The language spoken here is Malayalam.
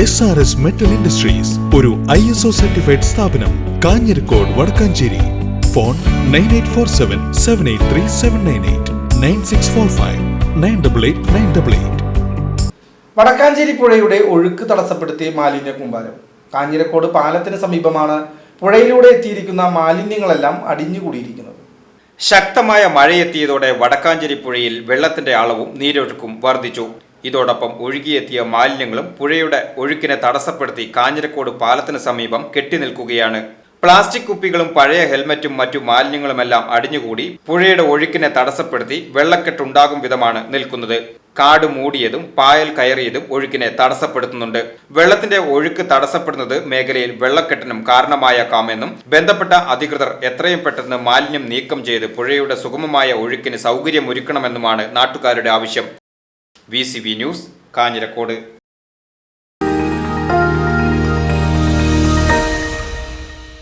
S R S metal industries ഒരു ഐ എസ് ഒ സർട്ടിഫൈഡ് സ്ഥാപനം Kanjirakode Vadakkanchery. Phone nine eight four seven seven eight three seven nine eight nine six four five nine double eight nine double eight Vadakkanchery പുഴയുടെ ഒഴുക്ക് തടസ്സപ്പെടുത്തി മാലിന്യ കൂമ്പാരം. കാഞ്ഞിരക്കോട് പാലത്തിന് സമീപമാണ് പുഴയിലൂടെ എത്തിയിരിക്കുന്ന മാലിന്യങ്ങളെല്ലാം അടിഞ്ഞുകൂടിയിരിക്കുന്നത്. ശക്തമായ മഴയെത്തിയതോടെ വടക്കാഞ്ചേരി പുഴയിൽ വെള്ളത്തിന്റെ അളവും നീരൊഴുക്കും വർദ്ധിച്ചു. ഇതോടൊപ്പം ഒഴുകിയെത്തിയ മാലിന്യങ്ങളും പുഴയുടെ ഒഴുക്കിനെ തടസ്സപ്പെടുത്തി കാഞ്ഞിരക്കോട് പാലത്തിന് സമീപം കെട്ടിനിൽക്കുകയാണ് പ്ലാസ്റ്റിക് കുപ്പികളും പഴയ ഹെൽമറ്റും മറ്റു മാലിന്യങ്ങളുമെല്ലാം അടിഞ്ഞുകൂടി പുഴയുടെ ഒഴുക്കിനെ തടസ്സപ്പെടുത്തി വെള്ളക്കെട്ടുണ്ടാകും വിധമാണ് നിൽക്കുന്നത്. കാട് മൂടിയതും പായൽ കയറിയതും ഒഴുക്കിനെ തടസ്സപ്പെടുത്തുന്നുണ്ട്. വെള്ളത്തിന്റെ ഒഴുക്ക് തടസ്സപ്പെടുന്നത് മേഖലയിൽ വെള്ളക്കെട്ടിനും കാരണമായേക്കാമെന്നും ബന്ധപ്പെട്ട അധികൃതർ എത്രയും പെട്ടെന്ന് മാലിന്യം നീക്കം ചെയ്ത് പുഴയുടെ സുഗമമായ ഒഴുക്കിന് സൗകര്യമൊരുക്കണമെന്നുമാണ് നാട്ടുകാരുടെ ആവശ്യം. V news Kanjirakode